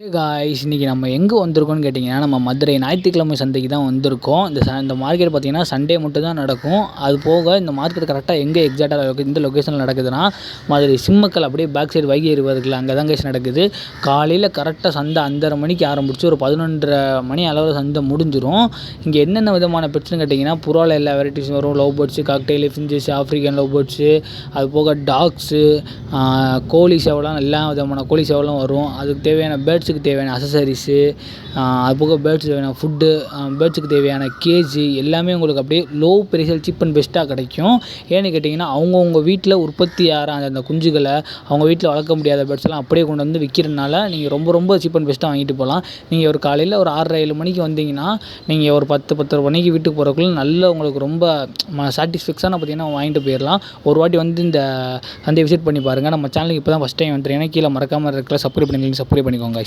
Guys இன்றைக்கி நம்ம எங்கே வந்திருக்கோம்னு கேட்டிங்கன்னா நம்ம மதுரை ஞாயிற்றுக்கிழமை சந்தைக்கு தான் வந்திருக்கோம். இந்த ச இந்த மார்க்கெட் பார்த்திங்கன்னா சண்டே மட்டும் தான் நடக்கும். அது போக இந்த மார்க்கெட் கரெக்டாக எங்கே எக்ஸாக்டாக இந்த லொக்கேஷனில் நடக்குதுன்னா மதுரை சிம்மக்கல் அப்படியே பேக் சைடு வைகை ரிவர் அங்கே தான் கேஸ் நடக்குது. காலையில் கரெக்டாக சந்தை அஞ்சரை மணிக்கு ஆரம்பித்து ஒரு பதினொன்றரை மணி அளவில் சந்தை முடிஞ்சிடும் இங்கே என்னென்ன விதமான பெட்ஸ்னு கேட்டிங்கன்னா புறாவில் எல்லா வெரைட்டிஸும் வரும். Love birds cockatiel finches African love birds அது போக டாக்ஸு கோழி சேவலாம் எல்லா விதமான கோழி சேவலும் வரும். அதுக்கு தேவையான பேர்ட்ஸ் பேர்ட்ஸுக்கு தேவையான அசசரிஸு அது போக பேர்ட்ஸுக்கு தேவையான ஃபுட்டு பேர்ட்ஸுக்கு தேவையான கேஜி எல்லாமே உங்களுக்கு அப்படியே லோ ப்ரைஸில் சீப் அண்ட் பெஸ்ட்டாக கிடைக்கும். ஏன்னு கேட்டிங்கன்னா அவங்கவுங்க வீட்டில் உற்பத்தி ஆகிற அந்த அந்த குஞ்சுகளை அவங்க வீட்டில் வளர்க்க முடியாத பேர்ட்ஸ் எல்லாம் அப்படியே கொண்டு வந்து விற்கிறனால நீங்கள் ரொம்ப ரொம்ப சீப் அண்ட் பெஸ்ட்டாக வாங்கிட்டு போகலாம். நீங்கள் ஒரு காலையில் ஒரு ஆறரை ஏழு மணிக்கு வந்தீங்கன்னா நீங்கள் ஒரு பத்து பத்தரை மணிக்கு வீட்டுக்கு போகிறக்குள்ள நல்ல உங்களுக்கு ரொம்ப சாட்டிஸ்ஃபேக்ஷனாக பார்த்தீங்கன்னா வாங்கிட்டு போயிடலாம். ஒரு வாட்டி வந்து இந்த சந்தையை விசிட் பண்ணி பாருங்கள் நம்ம சேனலுக்கு இப்போ தான் ஃபஸ்ட் டைம் வந்துருக்கீங்கன்னா கீழே மறக்காமல் இருக்கிற சப்ஸ்கிரைப் பண்ணி சப்ஸ்கிரைப் பண்ணிக்கோங்க.